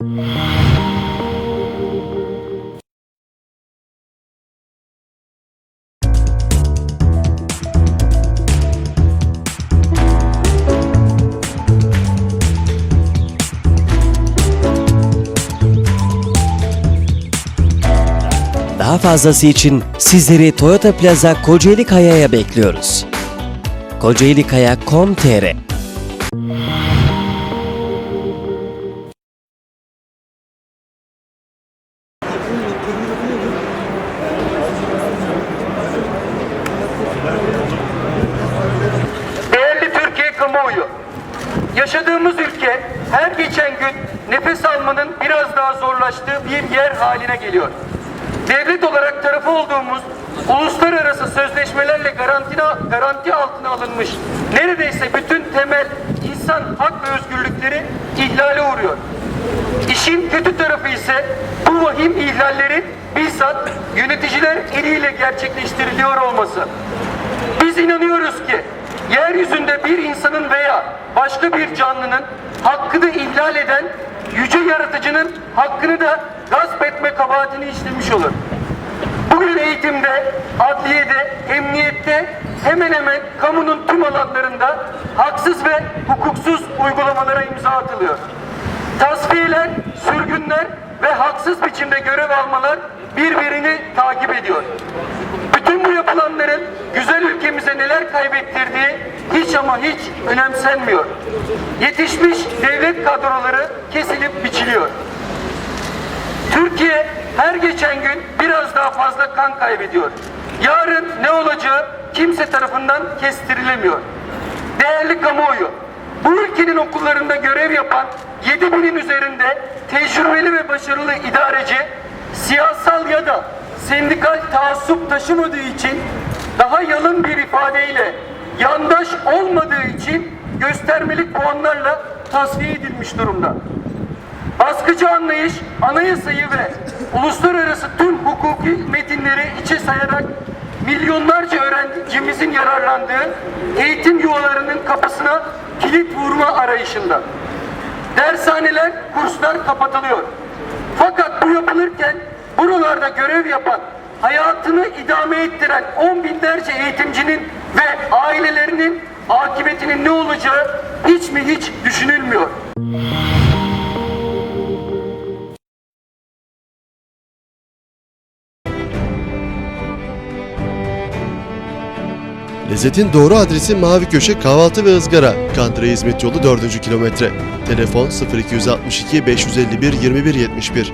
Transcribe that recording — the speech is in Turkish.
Daha fazlası için sizleri Toyota Plaza Kocaeli Kaya'ya bekliyoruz. kocaelikaya.com.tr yaşadığımız ülke her geçen gün nefes almanın biraz daha zorlaştığı bir yer haline geliyor. Devlet olarak tarafı olduğumuz uluslararası sözleşmelerle garantina, garanti altına alınmış neredeyse bütün temel insan hak ve özgürlükleri ihlale uğruyor. İşin kötü tarafı ise bu vahim ihlallerin bizzat yöneticiler eliyle gerçekleştiriliyor olması. Biz inanıyoruz ki yeryüzünde bir insanın veya başka bir canlının hakkını ihlal eden yüce yaratıcının hakkını da gasp etme kabahatini işlemiş olur. Bugün eğitimde, adliyede, emniyette hemen hemen kamunun tüm alanlarında haksız ve hukuksuz uygulamalara imza atılıyor. Tasfiyeler, sürgünler ve haksız biçimde görev almalar birbirini takip yapılanların güzel ülkemize neler kaybettirdiği hiç ama hiç önemsenmiyor. Yetişmiş devlet kadroları kesilip biçiliyor. Türkiye her geçen gün biraz daha fazla kan kaybediyor. Yarın ne olacağı kimse tarafından kestirilemiyor. Değerli kamuoyu, bu ülkenin okullarında görev yapan 7 binin üzerinde tecrübeli ve başarılı idareci siyasal ya da sendikal taassup taşımadığı için daha yalın bir ifadeyle yandaş olmadığı için göstermelik puanlarla tasfiye edilmiş durumda. Baskıcı anlayış anayasayı ve uluslararası tüm hukuki metinleri içe sayarak milyonlarca öğrencimizin yararlandığı eğitim yuvalarının kapısına kilit vurma arayışında. Dershaneler, kurslar kapatılıyor. Fakat bu yapılırken buralarda görev yapan, hayatını idame ettiren on binlerce eğitimcinin ve ailelerinin akıbetinin ne olacağı hiç mi hiç düşünülmüyor. Lezzetin doğru adresi Mavi Köşe Kahvaltı ve Izgara. Kandıra Hizmet Yolu 4. kilometre. Telefon 0262 551 2171.